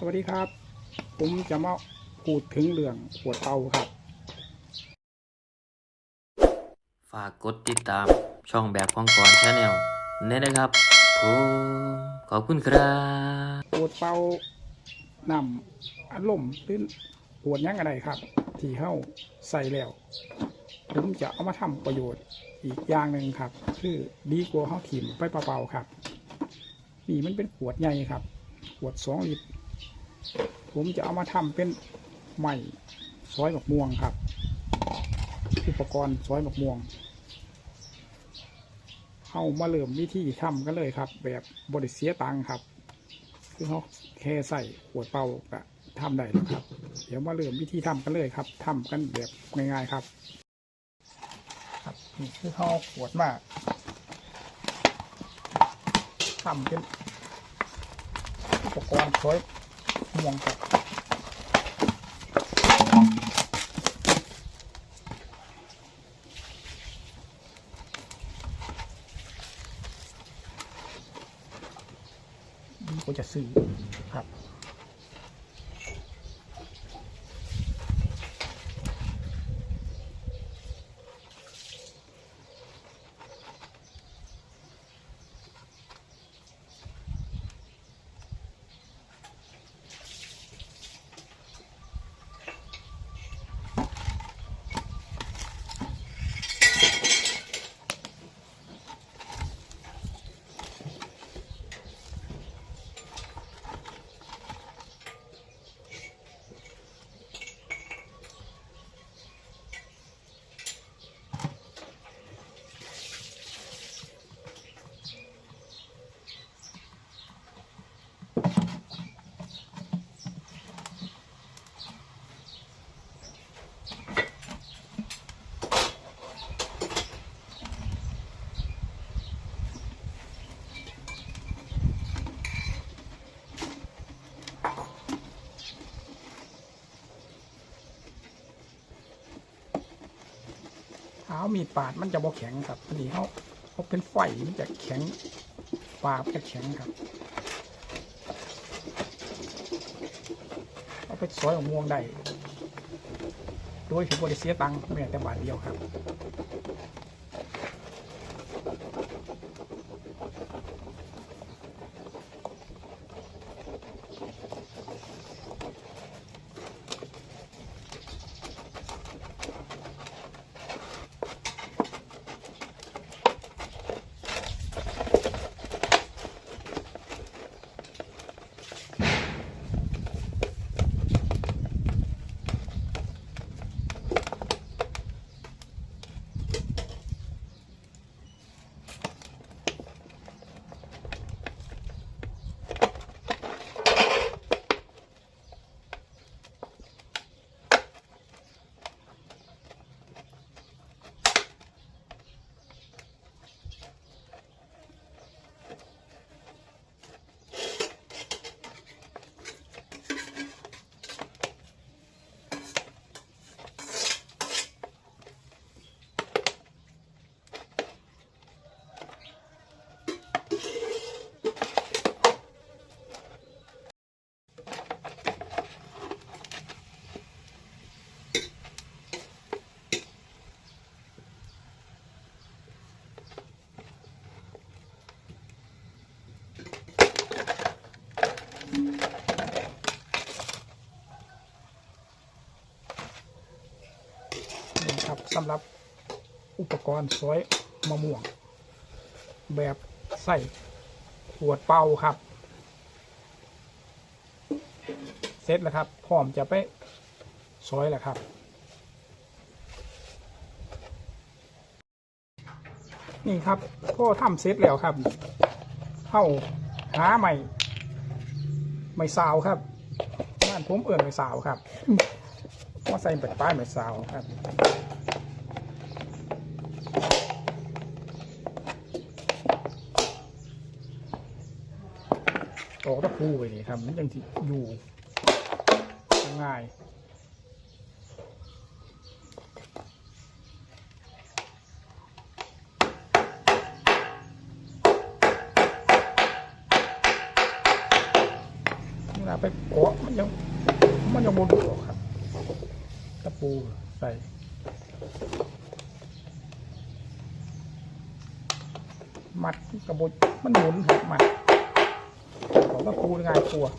สวัสดีครับ ผมจะมาพูดถึงเรื่องขวดเตาครับ ฝากกดติดตามช่องแบบของก่อนชาแนลเน้นนะครับผมขอบคุณครับขวดเตานำอารมณ์หรือขวดหยังอะไรครับ ที่เข้าใส่แล้วผมจะเอามาทำประโยชน์อีกอย่างหนึ่งครับ คือดีกว่าเข้าถิ่มไปเปล่าๆครับ นี่มันเป็นขวดใหญ่ครับ ขวดสองลิตร ผมจะเอามาทำเป็นใหม่ซอยหมกม่วงครับ อุปกรณ์ซอยหมกม่วงเข้ามาเริ่มวิธีทำกันเลยครับ แบบบริเสียตังครับ คือเขาแค่ใส่ขวดเป่าก็ทำได้แล้วครับ เดี๋ยวมาเริ่มวิธีทำกันเลยครับทำกันแบบง่ายๆครับ ครับนี่คือเขาขวดมาทำเป็นอุปกรณ์ซอย ม่วงครับนี่ก็จะซื้อครับ เท้ามีปาดมันจะบ่แข็งครับพอดีเขาเขาเป็นไฟมันจะแข็งปาดจะแข็งครับเอาไปซอยของม่วงได้โดยที่บริเสียตังค์แม้แต่บาทเดียวครับ นี่ ครับสำหรับอุปกรณ์ซอยมะม่วง แบบใส่ขวดเป่าครับ เสร็จแล้วครับ พร้อมจะไปซอยแล้วครับ นี่ครับพ่อทำเสร็จแล้วครับเข้าหาใหม่ไม่สาวครับบ้านผมเอื่อนไม่สาวครับมาใส่เป็ดป้ายไม่สาวครับ ออกตะพูไปนี่ครับมันยังที่อยู่ง่ายลาไปเกาะมันยังมันยังบนออกครับตะปูใส่มัดกระบดมันหมุนครับมัด ของตะปูง่ายกลัวา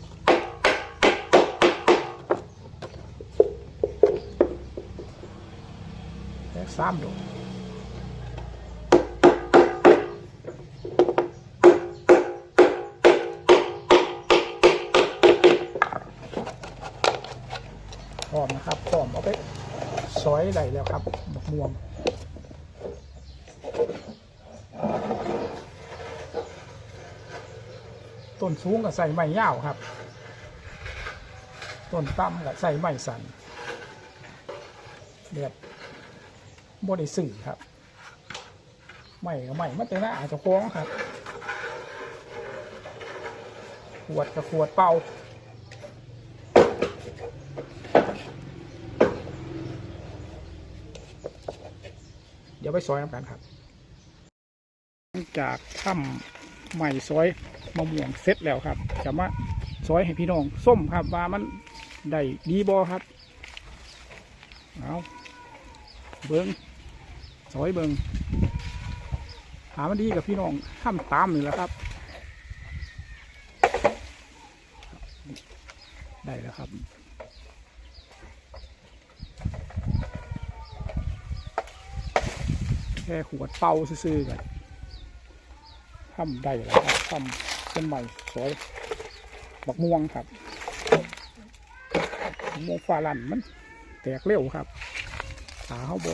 แค่สามดอกพร้อมนะครับพร้อมเอาไปซอยไหลแล้วครับดอกม่วง ต้นสูงก็ใส่ไม้ยาวครับ ต้นต่ำก็ใส่ไม้สันแบบบริสื่อครับไม้ก็ไม้มาแต่หน้าอาจจะคล้องครับ ขวดกับขวดเป่าเดี๋ยวไปซอยน้ำกันครับ จากทำ ใหม่ซอยมะม่วงเสร็จแล้วครับจะมาซอยให้พี่น้องส้มครับว่ามันได้ดีบอครับเอาเบิงซอยเบิงหามันดีกับพี่น้องทำตามนี่แหละครับ ได้แล้วครับแค่ขวดเป่าซื่อๆกัน ทำได้แล้วครับทำเป็นใหม่สวยบักม่วงครับม่วงฟ้าลั่นมันแตกเร็วครับหาเขาโบ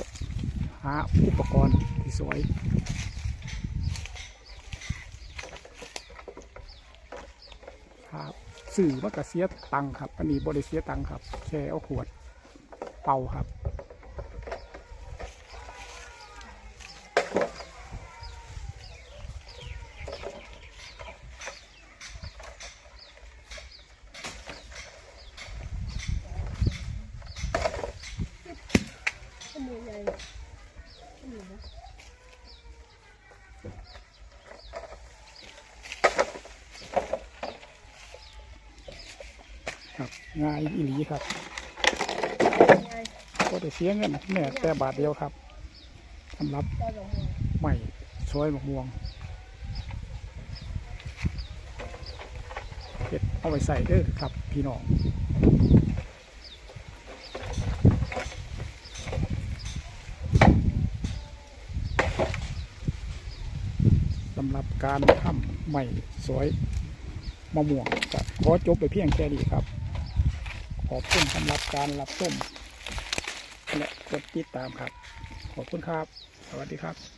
หาอุปกรณ์ที่สวยครับสื่อมันก็เสียตังค์ครับ อันนี้บริเสียตังค์ครับ แค่เอาขวดเป่าครับ ข้อมือใหญ่ข้อมือนะ ครับ ง่ายอีหลีครับใหญ่ก็ได้เสียเงินแม่แต่บาทเดียวครับสำหรับใหม่ซอยมะม่วงเก็บเอาไปใส่เด้อครับ พี่น้องสำหรับการทำใหม่สวยมะม่วงก็ขอจบไปเพียงแค่นี้ครับ ขอบคุณสำหรับการรับชมและกดติดตามครับ ขอบคุณครับ สวัสดีครับ